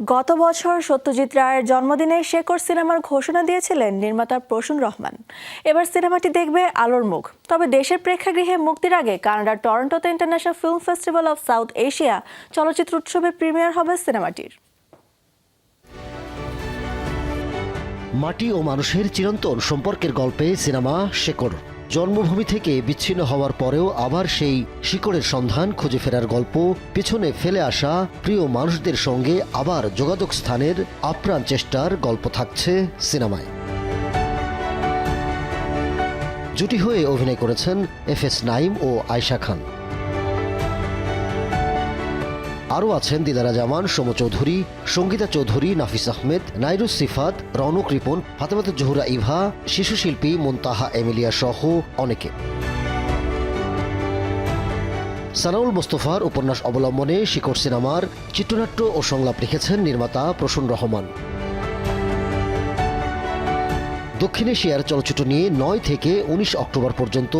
গত বছর সত্যজিৎ রায়ের জন্মদিনে শেকর সিনেমার ঘোষণা দিয়েছিলেন নির্মাতা প্রসূন রহমান। এবার সিনেমাটি দেখবে আলোর মুখ। তবে দেশের প্রেক্ষাগৃহে মুক্তির আগে কানাডার টরন্টোতে international film festival of South Asia চলচ্চিত্র উৎসবে প্রিমিয়ার হবে সিনেমাটির। মাটি ও মানুষের চিরন্তন সম্পর্কের গল্পে সিনেমা শেকড় জন্মভূমি থেকে বিচ্ছিন্ন হওয়ার পরেও আবার সেই শিকড়ের সন্ধান খুঁজে ফেরার গল্প, পেছনে ফেলে আসা প্রিয় মানুষদের সঙ্গে আবার যোগাযোগ স্থানের আপ্রাণ চেষ্টার গল্প থাকছে সিনেমায়। জুটি হয়ে অভিনয় করেছেন এফ এস নাইম ও আয়শা খান। আরও আছেন দিদারা জামান, সোম চৌধুরী, সঙ্গীতা চৌধুরী, নাফিস আহমেদ নাইরুস সিফাত, রৌনক রিপন, ফাতেমাত জহুরা ইভা, শিশু শিল্পী মুনতাহা এমিলিয়া সহ অনেকে। সানাউল মোস্তফার উপন্যাস অবলম্বনে শিকড় সিনেমার চিত্রনাট্য ও সংলাপ লিখেছেন নির্মাতা প্রসূন রহমান। দক্ষিণ এশিয়ার চলচ্চিত্র নিয়ে নয় থেকে উনিশ অক্টোবর পর্যন্ত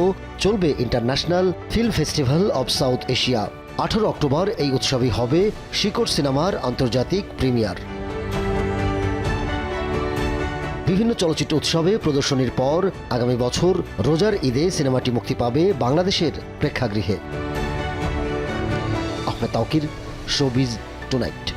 চলবে international film festival of South Asia. আঠারো অক্টোবর এই উৎসবই হবে শিকড় সিনেমার আন্তর্জাতিক প্রিমিয়ার। বিভিন্ন চলচ্চিত্র উৎসবে প্রদর্শনীর পর আগামী বছর রোজার ঈদে সিনেমাটি মুক্তি পাবে বাংলাদেশের প্রেক্ষাগৃহে। Ahmed Tawkir, showbiz tonight.